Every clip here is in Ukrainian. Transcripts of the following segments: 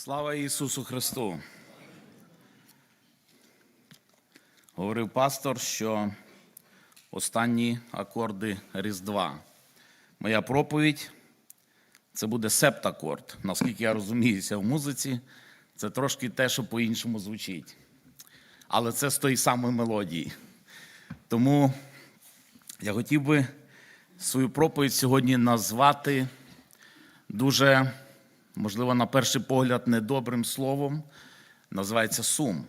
Слава Ісусу Христу! Говорив пастор, що останні акорди Різдва. Моя проповідь це буде септакорд. Наскільки я розуміюся в музиці, це трошки те, що по-іншому звучить. Але це з тої самої мелодії. Тому я хотів би свою проповідь сьогодні назвати дуже, можливо, на перший погляд, недобрим словом. Називається сум.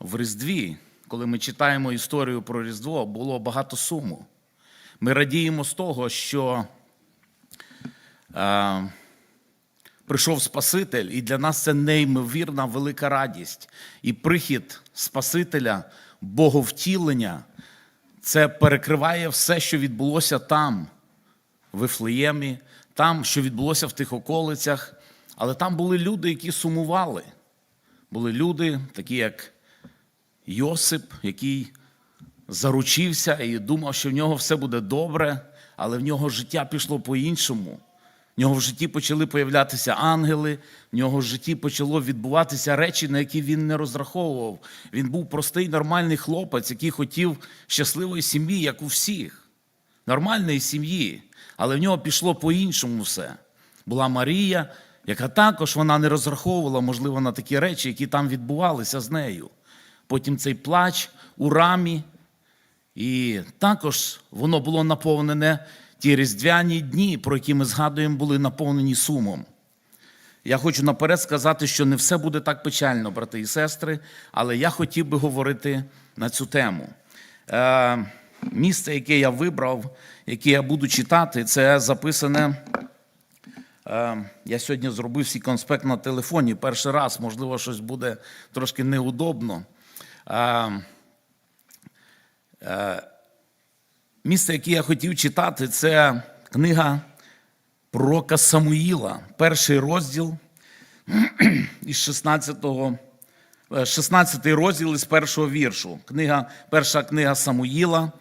В Різдві, коли ми читаємо історію про Різдво, було багато суму. Ми радіємо з того, що е, прийшов Спаситель, і для нас це неймовірна велика радість. І прихід Спасителя, Боговтілення, це перекриває все, що відбулося там, в Вифлеємі, там, що відбулося в тих околицях. Але там були люди, які сумували. Були люди, такі як Йосип, який заручився і думав, що в нього все буде добре, але в нього життя пішло по-іншому. В нього в житті почали появлятися ангели, в нього в житті почало відбуватися речі, на які він не розраховував. Він був простий, нормальний хлопець, який хотів щасливої сім'ї, як у всіх, нормальної сім'ї. Але в нього пішло по-іншому все. Була Марія, яка також вона не розраховувала, можливо, на такі речі, які там відбувалися з нею. Потім цей плач у рамі. І також воно було наповнене ті різдвяні дні, про які ми згадуємо, були наповнені сумом. Я хочу наперед сказати, що не все буде так печально, брати і сестри, але я хотів би говорити на цю тему. Е, місце, яке я вибрав, яке я буду читати, це записане. Е, я сьогодні зробив свій конспект на телефоні. Перший раз, можливо, щось буде трошки неудобно. Е, Місце, яке я хотів читати, це книга пророка Самуїла, перший розділ із 16, 16 розділ із першого віршу. Книга, перша книга Самуїла,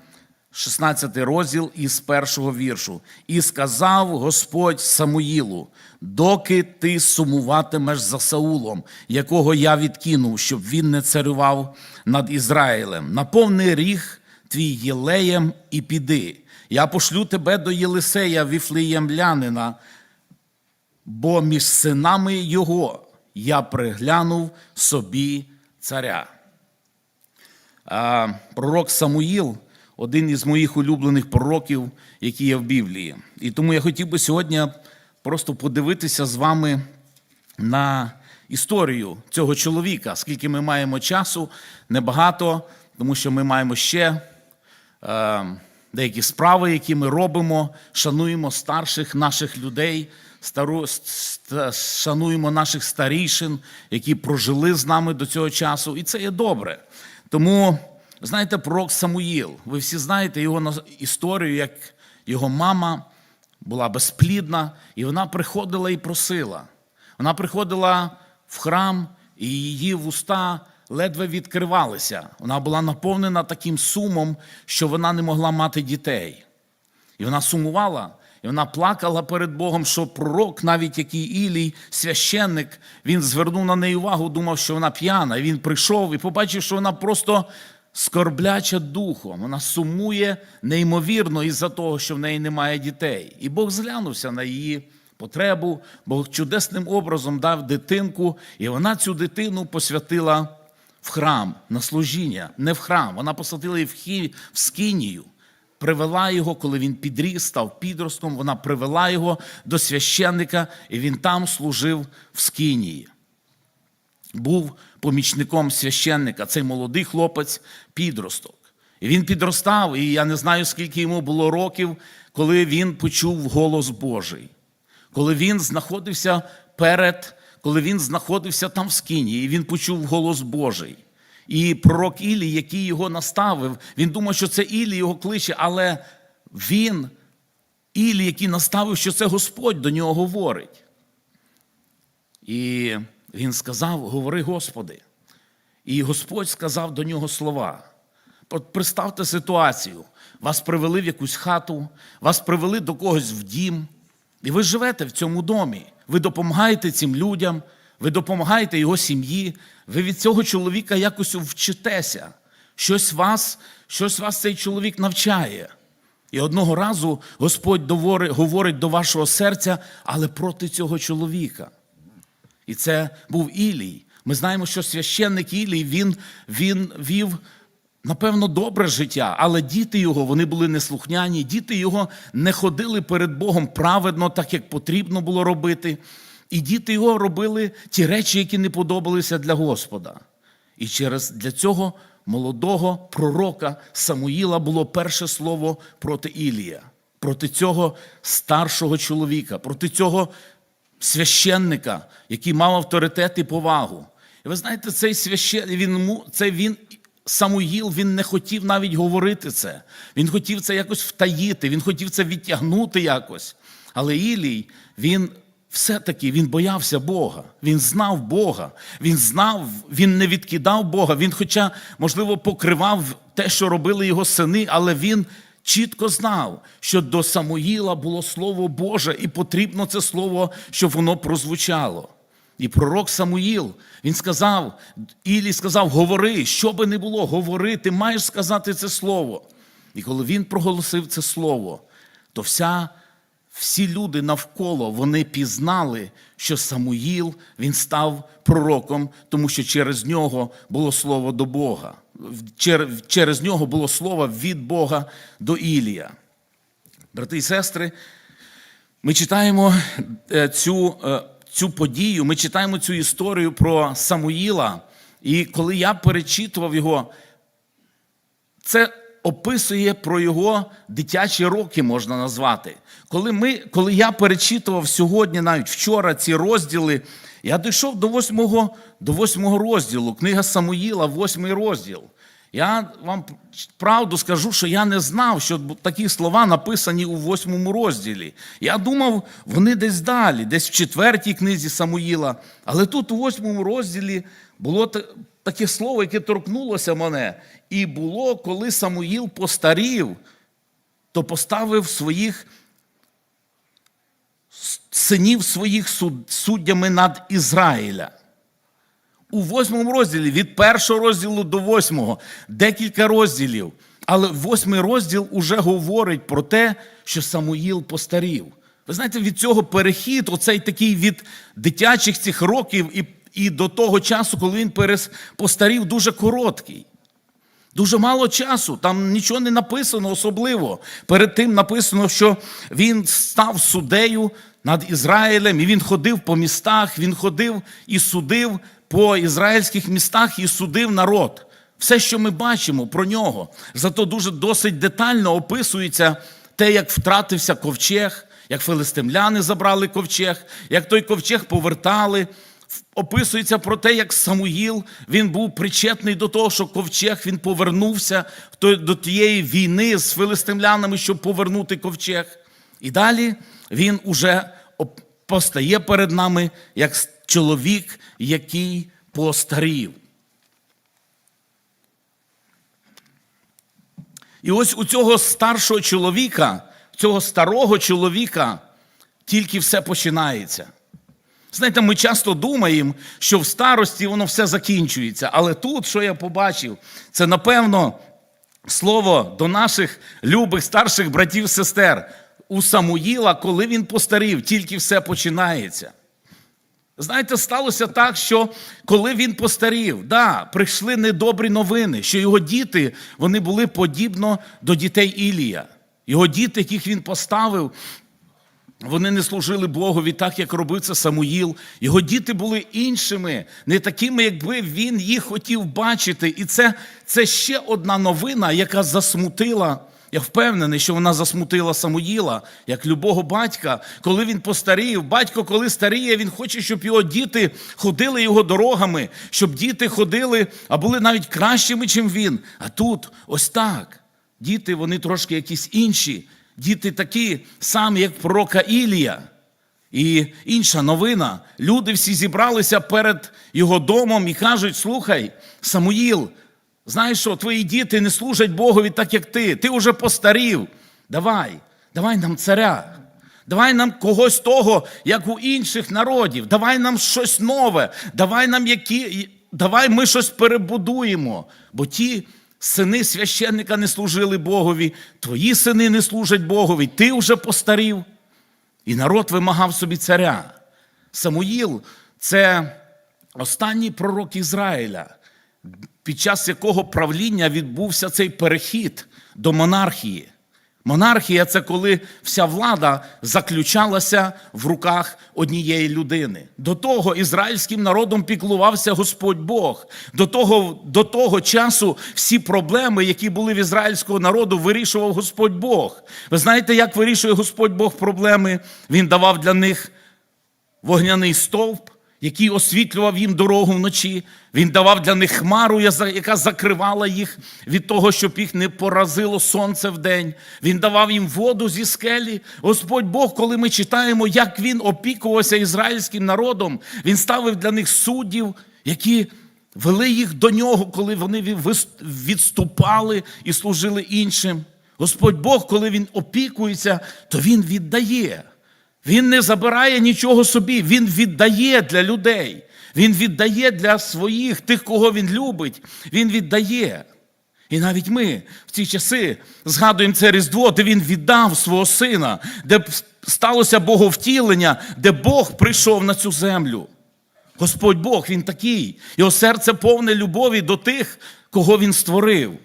16 розділ із першого віршу. І сказав Господь Самуїлу: доки ти сумуватимеш за Саулом, якого я відкинув, щоб він не царював над Ізраїлем, наповни ріг твій Єлеєм і піди. Я пошлю тебе до Єлисея, віфлеємлянина, бо між синами його я приглянув собі царя. Пророк Самуїл один із моїх улюблених пророків, які є в Біблії. І тому я хотів би сьогодні просто подивитися з вами на історію цього чоловіка, скільки ми маємо часу, небагато, тому що ми маємо ще е, деякі справи, які ми робимо, шануємо старших наших людей, стару, ст- шануємо наших старішин, які прожили з нами до цього часу, і це є добре. Тому, знаєте, пророк Самуїл, ви всі знаєте його історію, як його мама була безплідна, і вона приходила і просила. Вона приходила в храм, і її вуста ледве відкривалися. Вона була наповнена таким сумом, що вона не могла мати дітей. І вона сумувала, і вона плакала перед Богом, що пророк, навіть який Ілій, священник, він звернув на неї увагу, думав, що вона п'яна. І він прийшов і побачив, що вона просто скорбляча духом. Вона сумує неймовірно із-за того, що в неї немає дітей. І Бог зглянувся на її потребу, Бог чудесним образом дав дитинку, і вона цю дитину посвятила в храм на служіння, не в храм. Вона посадила її в скинію. Привела його, коли він підріс, став підростком, вона привела його до священника, і він там служив в скинії. Був помічником священника, цей молодий хлопець, підросток. І він підростав, і я не знаю, скільки йому було років, коли він почув голос Божий, коли він знаходився перед, коли він знаходився там в скині, і він почув голос Божий. І пророк Ілій, який його наставив, він думав, що це Ілій його кличе, але він, Ілій, який наставив, що це Господь до нього говорить. І він сказав: Говори, Господи. І Господь сказав до нього слова. Представте ситуацію. Вас привели в якусь хату, вас привели до когось в дім, і ви живете в цьому домі. ви допомагаєте цим людям, ви допомагаєте його сім'ї, ви від цього чоловіка якось вчитеся. Щось вас, щось вас цей чоловік навчає. І одного разу Господь говорить до вашого серця, але проти цього чоловіка. І це був Ілій. Ми знаємо, що священник Ілій він, він вів, напевно, добре життя, але діти його вони були неслухняні, діти його не ходили перед Богом праведно, так як потрібно було робити. І діти його робили ті речі, які не подобалися для Господа. І через для цього молодого пророка Самуїла було перше слово проти Ілія, проти цього старшого чоловіка, проти цього священника, який мав авторитет і повагу. І ви знаєте, цей священ, він, це він, Самуїл, він не хотів навіть говорити це. Він хотів це якось втаїти, він хотів це відтягнути якось. Але Ілій, він все-таки він боявся Бога, він знав Бога, він знав, він не відкидав Бога, він, хоча, можливо, покривав те, що робили його сини, але він чітко знав, що до Самуїла було Слово Боже, і потрібно це слово, щоб воно прозвучало. І пророк Самуїл, він сказав, Ілі сказав: говори, що би не було, говори, ти маєш сказати це слово. І коли він проголосив це слово, то вся, всі люди навколо вони пізнали, що Самуїл він став пророком, тому що через нього було слово до Бога. Чер- Через нього було слово від Бога до Ілія. Брати і сестри, ми читаємо е, цю, е, цю подію, ми читаємо цю історію про Самуїла. І коли я перечитував його, це описує про його дитячі роки, можна назвати. Коли, ми, коли я перечитував сьогодні, навіть вчора, ці розділи, я дійшов до восьмого, до восьмого розділу, книга Самуїла, восьмий розділ. Я вам правду скажу, що я не знав, що такі слова написані у восьмому розділі. Я думав, вони десь далі, десь в четвертій книзі Самуїла. Але тут у восьмому розділі було таке слово, яке торкнулося мене. І було, коли Самуїл постарів, то поставив своїх синів своїх суд- суддями над Ізраїля. У восьмому розділі, від першого розділу до восьмого, декілька розділів. Але восьмий розділ уже говорить про те, що Самуїл постарів. Ви знаєте, від цього перехід, оцей такий від дитячих цих років і, і до того часу, коли він перес, постарів, дуже короткий. Дуже мало часу, там нічого не написано особливо. Перед тим написано, що він став суддею над Ізраїлем, і він ходив по містах, він ходив і судив по ізраїльських містах і судив народ. Все, що ми бачимо про нього. Зато дуже досить детально описується те, як втратився ковчег, як филистимляни забрали ковчег, як той ковчег повертали. Описується про те, як Самуїл він був причетний до того, що ковчег він повернувся до тієї війни з филистимлянами, щоб повернути ковчег. І далі він уже постає перед нами як чоловік, який постарів. І ось у цього старшого чоловіка, цього старого чоловіка, тільки все починається. Знаєте, ми часто думаємо, що в старості воно все закінчується. Але тут, що я побачив, це напевно слово до наших любих старших братів сестер. У Самуїла, коли він постарів, тільки все починається. Знаєте, сталося так, що коли він постарів, да, прийшли недобрі новини, що його діти вони були подібно до дітей Ілія. Його діти, яких він поставив, вони не служили Богові так, як робив це Самуїл. Його діти були іншими, не такими, якби він їх хотів бачити. І це, це ще одна новина, яка засмутила. Я впевнений, що вона засмутила Самуїла, як любого батька, коли він постарів. Батько, коли старіє, він хоче, щоб його діти ходили його дорогами, щоб діти ходили, а були навіть кращими, чим він. А тут ось так. Діти, вони трошки якісь інші. Діти такі самі, як пророка Ілія. І інша новина. Люди всі зібралися перед його домом і кажуть: слухай, Самуїл, знаєш що, твої діти не служать Богові так, як ти. Ти вже постарів. Давай, давай нам царя. Давай нам когось того, як у інших народів. Давай нам щось нове. Давай нам які. Давай ми щось перебудуємо. Бо ті сини священника не служили Богові, твої сини не служать Богові, ти вже постарів. І народ вимагав собі царя. Самуїл це останній пророк Ізраїля, під час якого правління відбувся цей перехід до монархії. Монархія це коли вся влада заключалася в руках однієї людини. До того ізраїльським народом піклувався Господь Бог. До того, до того часу всі проблеми, які були в ізраїльського народу, вирішував Господь Бог. Ви знаєте, як вирішує Господь Бог проблеми? Він давав для них вогняний стовп, який освітлював їм дорогу вночі. Він давав для них хмару, яка закривала їх від того, щоб їх не поразило сонце в день. Він давав їм воду зі скелі. Господь Бог, коли ми читаємо, як він опікувався ізраїльським народом, він ставив для них суддів, які вели їх до нього, коли вони відступали і служили іншим. Господь Бог, коли він опікується, то він віддає. Він не забирає нічого собі, він віддає для людей. Він віддає для своїх, тих, кого він любить. Він віддає. І навіть ми в ці часи згадуємо це Різдво, де він віддав свого сина, де сталося боговтілення, де Бог прийшов на цю землю. Господь Бог, Він такий. Його серце повне любові до тих, кого він створив.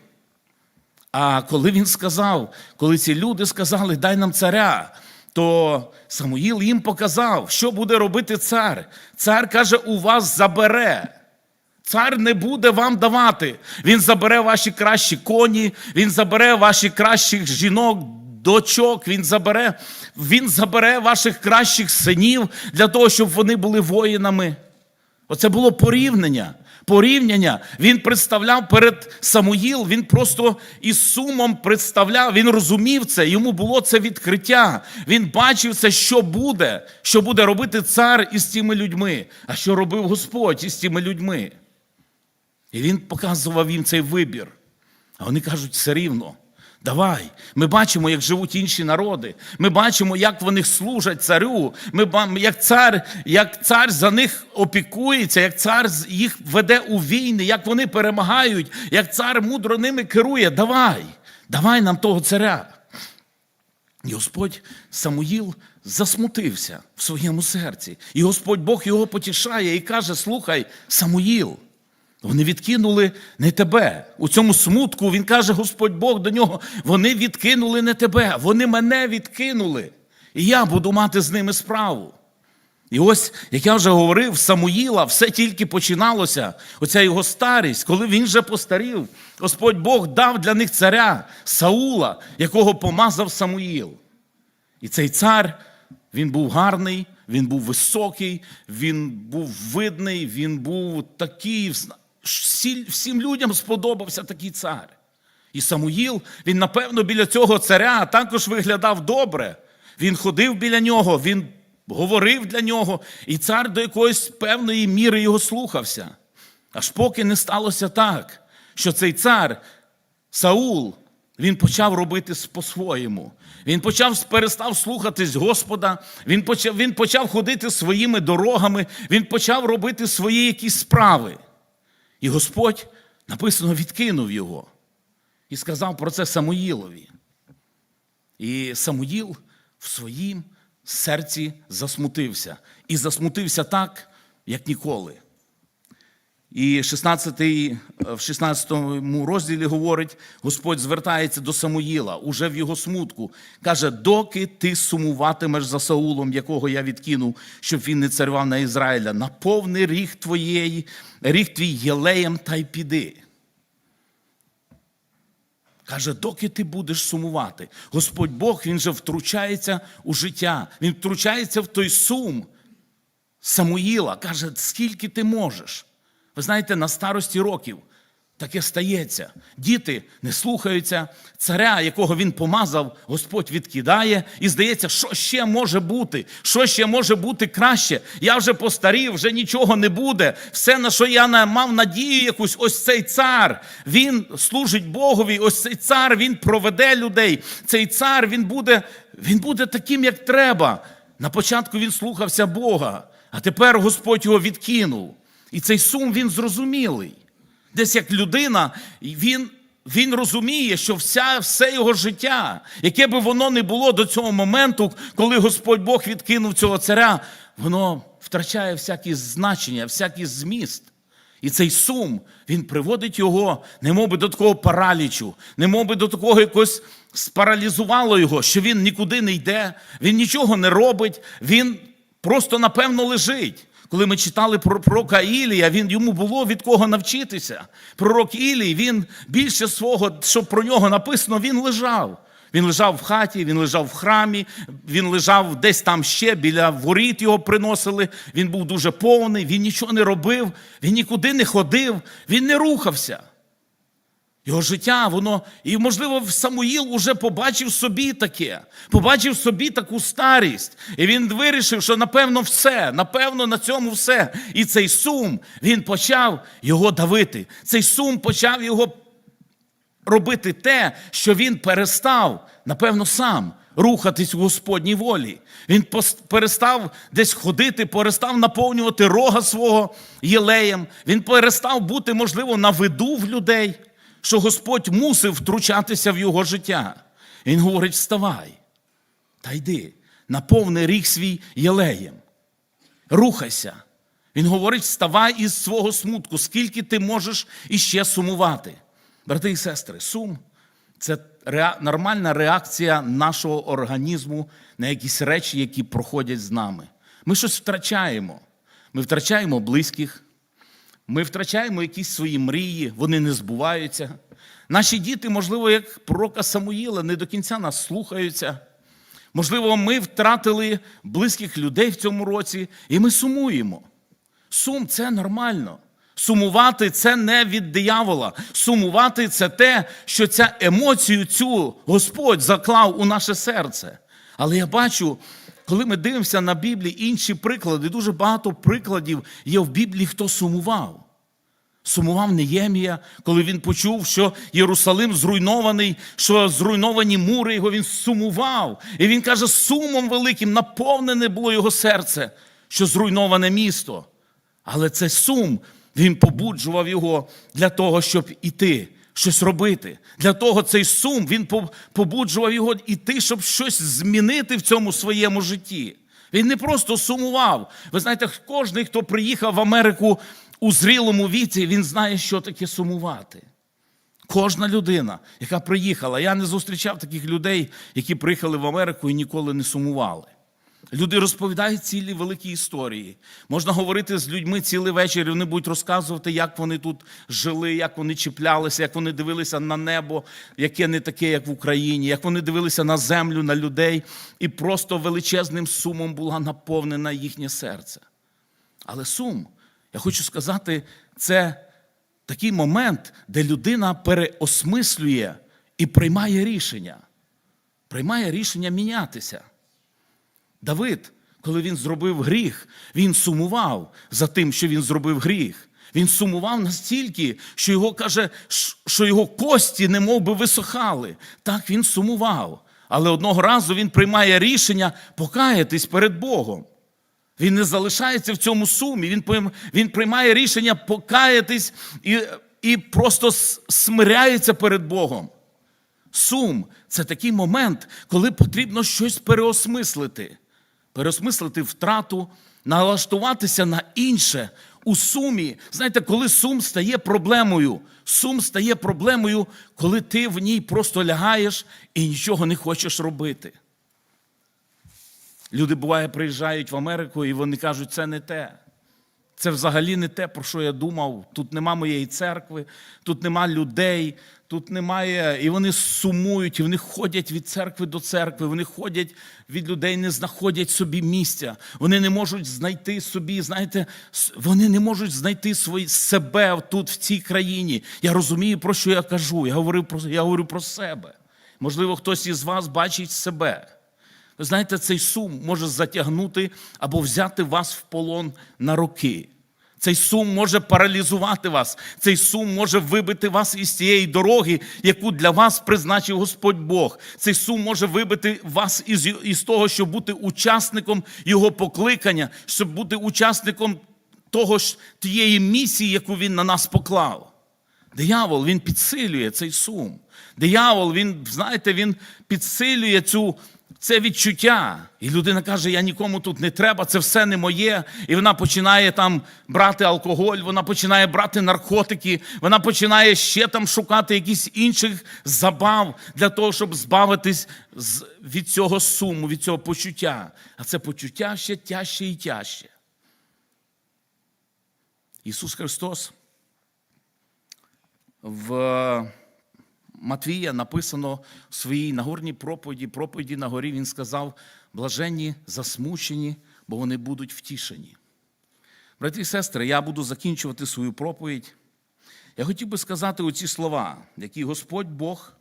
А коли він сказав, коли ці люди сказали, дай нам царя, то Самуїл їм показав, що буде робити цар. Цар каже, у вас забере. Цар не буде вам давати. Він забере ваші кращі коні, він забере ваші кращих жінок, дочок, він забере, він забере ваших кращих синів для того, щоб вони були воїнами. Оце було порівняння. Порівняння він представляв перед Самуїл, він просто із сумом представляв, він розумів це, йому було це відкриття. Він бачив це, що буде, що буде робити цар із цими людьми, а що робив Господь із тими людьми. І він показував їм цей вибір. А вони кажуть, все рівно. Давай, ми бачимо, як живуть інші народи. Ми бачимо, як вони служать царю. Ми як цар, як цар за них опікується, як цар їх веде у війни, як вони перемагають, як цар мудро ними керує. Давай, давай нам того царя. І Господь Самуїл засмутився в своєму серці. І Господь Бог його потішає і каже: Слухай, Самуїл. Вони відкинули не тебе. У цьому смутку він каже, Господь Бог до нього: вони відкинули не тебе, вони мене відкинули. І я буду мати з ними справу. І ось, як я вже говорив, Самуїла все тільки починалося, оця його старість, коли він вже постарів, Господь Бог дав для них царя Саула, якого помазав Самуїл. І цей цар, він був гарний, він був високий, він був видний, він був такий всім людям сподобався такий цар. І Самуїл, він, напевно, біля цього царя також виглядав добре. Він ходив біля нього, він говорив для нього, і цар до якоїсь певної міри його слухався. Аж поки не сталося так, що цей цар Саул, він почав робити по-своєму. Він почав перестав слухатись Господа, він почав, він почав ходити своїми дорогами, він почав робити свої якісь справи. І Господь написано відкинув його і сказав про це Самуїлові. І Самуїл в своїм серці засмутився. І засмутився так, як ніколи. І 16, в 16 розділі говорить, Господь звертається до Самуїла уже в його смутку. Каже: доки ти сумуватимеш за Саулом, якого я відкинув, щоб він не царював на Ізраїля, наповни ріг твоєї, ріг твій єлеєм та й піди. Каже, доки ти будеш сумувати, Господь Бог Він же втручається у життя, Він втручається в той сум Самуїла. Каже, скільки ти можеш. Ви знаєте, на старості років таке стається. Діти не слухаються, царя, якого він помазав, Господь відкидає, і здається, що ще може бути, що ще може бути краще. Я вже постарів, вже нічого не буде. Все, на що я мав надію, якусь, ось цей цар, він служить Богові, ось цей цар, він проведе людей. Цей цар він буде він буде таким, як треба. На початку він слухався Бога, а тепер Господь його відкинув. І цей сум він зрозумілий. Десь як людина, він, він розуміє, що вся, все його життя, яке би воно не було до цього моменту, коли Господь Бог відкинув цього царя, воно втрачає всякі значення, всякий зміст. І цей сум, він приводить його, немов би до такого паралічу, немов би до такого якось спаралізувало його, що він нікуди не йде, він нічого не робить, він просто напевно лежить. Коли ми читали про пророка Ілія, він йому було від кого навчитися. Пророк Ілій, він більше свого, що про нього написано, він лежав. Він лежав в хаті, він лежав в храмі, він лежав десь там ще, біля воріт його приносили. Він був дуже повний, він нічого не робив, він нікуди не ходив, він не рухався. Його життя, воно, і, можливо, Самуїл уже побачив собі таке, побачив собі таку старість. І він вирішив, що напевно все, напевно, на цьому все. І цей сум він почав його давити. Цей сум почав його робити те, що він перестав, напевно, сам рухатись у Господній волі. Він перестав десь ходити, перестав наповнювати рога свого єлеєм. Він перестав бути, можливо, на виду в людей, що Господь мусив втручатися в його життя. Він говорить: вставай та йди, наповни ріг свій єлеєм. Рухайся. Він говорить: вставай із свого смутку, скільки ти можеш іще сумувати. Брати і сестри, сум це ре- нормальна реакція нашого організму на якісь речі, які проходять з нами. Ми щось втрачаємо. Ми втрачаємо близьких, ми втрачаємо якісь свої мрії, вони не збуваються. Наші діти, можливо, як пророка Самуїла, не до кінця нас слухаються. Можливо, ми втратили близьких людей в цьому році, і ми сумуємо. Сум це нормально. Сумувати це не від диявола. Сумувати це те, що ця емоцію цю Господь заклав у наше серце. Але я бачу, коли ми дивимося на Біблії інші приклади, дуже багато прикладів є в Біблії, хто сумував. Сумував Неємія, коли він почув, що Єрусалим зруйнований, що зруйновані мури його, він сумував. І він каже, сумом великим наповнене було його серце, що зруйноване місто. Але цей сум він побуджував його для того, щоб іти, щось робити. Для того цей сум він побуджував його іти, щоб щось змінити в цьому своєму житті. Він не просто сумував. Ви знаєте, кожен, хто приїхав в Америку у зрілому віці, він знає, що таке сумувати. Кожна людина, яка приїхала, я не зустрічав таких людей, які приїхали в Америку і ніколи не сумували. Люди розповідають цілі великі історії. Можна говорити з людьми цілий вечір, і вони будуть розказувати, як вони тут жили, як вони чіплялися, як вони дивилися на небо, яке не таке, як в Україні, як вони дивилися на землю, на людей, і просто величезним сумом була наповнена їхнє серце. Але сум, я хочу сказати, це такий момент, де людина переосмислює і приймає рішення. Приймає рішення мінятися. Давид, коли він зробив гріх, він сумував за тим, що він зробив гріх. Він сумував настільки, що його каже, що його кості немов би висохали. Так він сумував. Але одного разу він приймає рішення покаятись перед Богом. Він не залишається в цьому сумі. Він, він приймає рішення покаятись і, і просто смиряється перед Богом. Сум це такий момент, коли потрібно щось переосмислити. Переосмислити втрату, налаштуватися на інше. У сумі, знаєте, коли сум стає проблемою, сум стає проблемою, коли ти в ній просто лягаєш і нічого не хочеш робити. Люди буває приїжджають в Америку і вони кажуть, це не те. Це взагалі не те, про що я думав. Тут нема моєї церкви, тут нема людей, тут немає. І вони сумують, і вони ходять від церкви до церкви, вони ходять від людей, не знаходять собі місця. Вони не можуть знайти собі, знаєте, вони не можуть знайти свої, себе тут, в цій країні. Я розумію, про що я кажу. Я говорю про, я говорю про себе. Можливо, хтось із вас бачить себе. Ви знаєте, цей сум може затягнути або взяти вас в полон на роки. Цей сум може паралізувати вас, цей сум може вибити вас із цієї дороги, яку для вас призначив Господь Бог. Цей сум може вибити вас із, із того, щоб бути учасником Його покликання, щоб бути учасником того ж тієї місії, яку він на нас поклав. Диявол він підсилює цей сум. Диявол, він, знаєте, він підсилює цю, це відчуття. І людина каже: Я нікому тут не треба, це все не моє. І вона починає там брати алкоголь, вона починає брати наркотики, вона починає ще там шукати якісь інших забав для того, щоб збавитись від цього суму, від цього почуття. А це почуття ще тяжче і тяжче. Ісус Христос в Матвія написано в своїй нагорній проповіді, проповіді на горі, він сказав: блаженні, засмучені, бо вони будуть втішені. Браті і сестри, я буду закінчувати свою проповідь. Я хотів би сказати оці слова, які Господь Бог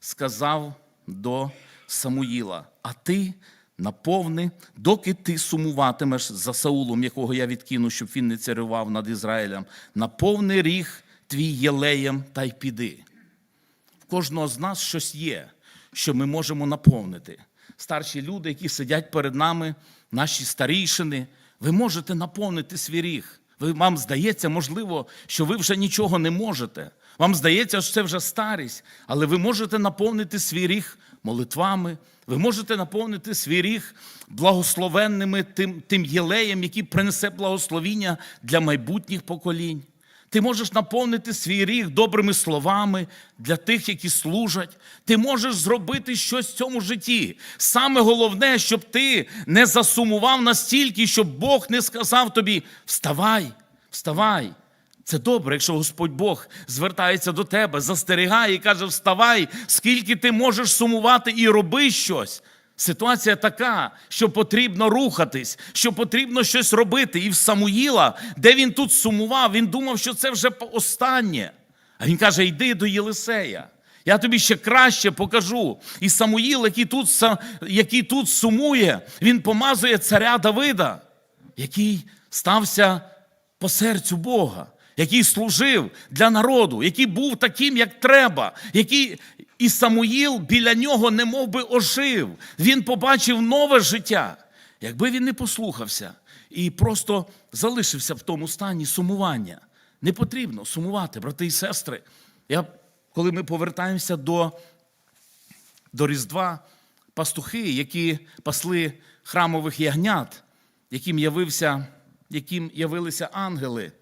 сказав до Самуїла. А ти наповни, доки ти сумуватимеш за Саулом, якого я відкину, щоб він не царював над Ізраїлем, наповни ріг твій єлеєм та й піди. Кожного з нас щось є, що ми можемо наповнити. Старші люди, які сидять перед нами, наші старішини, ви можете наповнити свій ріг. Ви, вам здається, можливо, що ви вже нічого не можете. Вам здається, що це вже старість, але ви можете наповнити свій ріг молитвами, ви можете наповнити свій ріг благословенними тим, тим єлеєм, який принесе благословіння для майбутніх поколінь. Ти можеш наповнити свій ріг добрими словами для тих, які служать. Ти можеш зробити щось в цьому житті. Саме головне, щоб ти не засумував настільки, щоб Бог не сказав тобі: вставай, вставай. Це добре, якщо Господь Бог звертається до тебе, застерігає і каже: Вставай, скільки ти можеш сумувати і роби щось. Ситуація така, що потрібно рухатись, що потрібно щось робити. І в Самуїла, де він тут сумував, він думав, що це вже останнє. А він каже: йди до Єлисея. Я тобі ще краще покажу. І Самуїл, який тут, який тут сумує, він помазує царя Давида, який стався по серцю Бога, який служив для народу, який був таким, як треба, який і Самуїл біля нього не би ожив. Він побачив нове життя. Якби він не послухався і просто залишився в тому стані сумування. Не потрібно сумувати, брати і сестри. Я, коли ми повертаємося до до Різдва пастухи, які пасли храмових ягнят, яким явився, яким явилися ангели,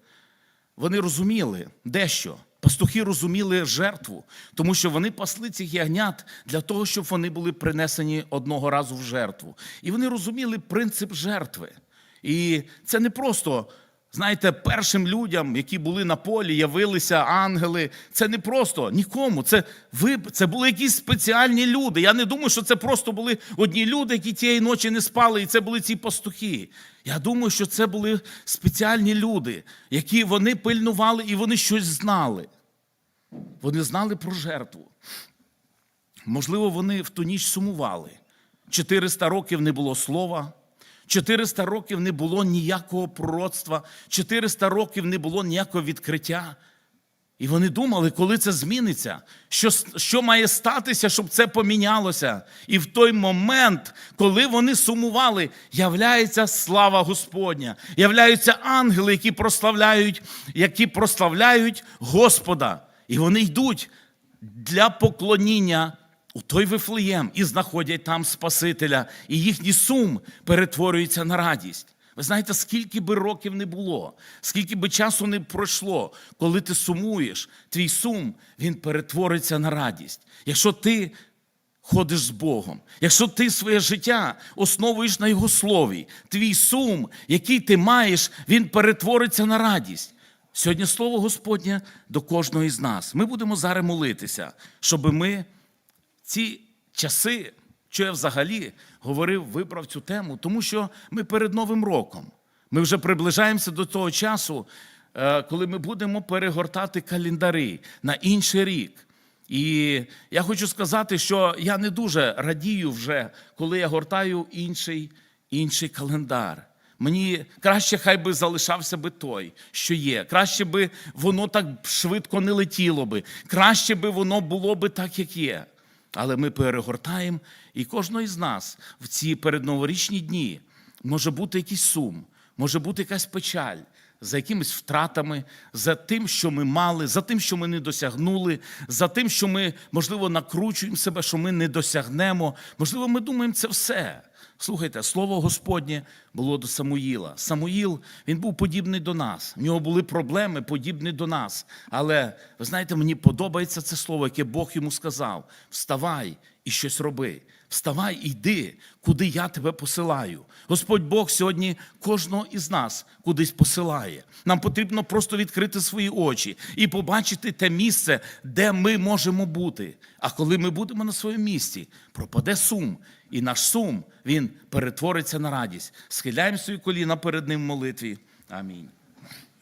вони розуміли дещо. Пастухи розуміли жертву, тому що вони пасли цих ягнят для того, щоб вони були принесені одного разу в жертву. І вони розуміли принцип жертви. І це не просто, знаєте, першим людям, які були на полі, явилися ангели. Це не просто нікому. Це ви, це були якісь спеціальні люди. Я не думаю, що це просто були одні люди, які тієї ночі не спали, і це були ці пастухи. Я думаю, що це були спеціальні люди, які вони пильнували і вони щось знали. Вони знали про жертву. Можливо, вони в ту ніч сумували. 400 років не було слова, 400 років не було ніякого пророцтва, 400 років не було ніякого відкриття. І вони думали, коли це зміниться, що, що має статися, щоб це помінялося. І в той момент, коли вони сумували, являється слава Господня, являються ангели, які прославляють, які прославляють Господа. І вони йдуть для поклоніння у той Вифлеєм і знаходять там Спасителя, і їхній сум перетворюється на радість. Ви знаєте, скільки би років не було, скільки би часу не пройшло, коли ти сумуєш, твій сум він перетвориться на радість. Якщо ти ходиш з Богом, якщо ти своє життя основуєш на Його слові, твій сум, який ти маєш, він перетвориться на радість. Сьогодні слово Господнє до кожного із нас. Ми будемо зараз молитися, щоб ми ці часи, що я взагалі говорив, вибрав цю тему, тому що ми перед Новим роком. Ми вже приближаємося до того часу, е, коли ми будемо перегортати календари на інший рік. І я хочу сказати, що я не дуже радію вже, коли я гортаю інший, інший календар. Мені краще хай би залишався би той, що є. Краще би воно так швидко не летіло би. Краще би воно було би так, як є. Але ми перегортаємо, і кожного із нас в ці передноворічні дні може бути якийсь сум, може бути якась печаль за якимись втратами, за тим, що ми мали, за тим, що ми не досягнули, за тим, що ми, можливо, накручуємо себе, що ми не досягнемо. Можливо, ми думаємо, це все. Слухайте, слово Господнє було до Самуїла. Самуїл він був подібний до нас. В нього були проблеми, подібні до нас. Але ви знаєте, мені подобається це слово, яке Бог йому сказав: вставай і щось роби. Вставай і йди, куди я тебе посилаю. Господь Бог сьогодні кожного із нас кудись посилає. Нам потрібно просто відкрити свої очі і побачити те місце, де ми можемо бути. А коли ми будемо на своєму місці, пропаде сум, і наш сум він перетвориться на радість. Схиляємо свої коліна перед ним в молитві. Амінь.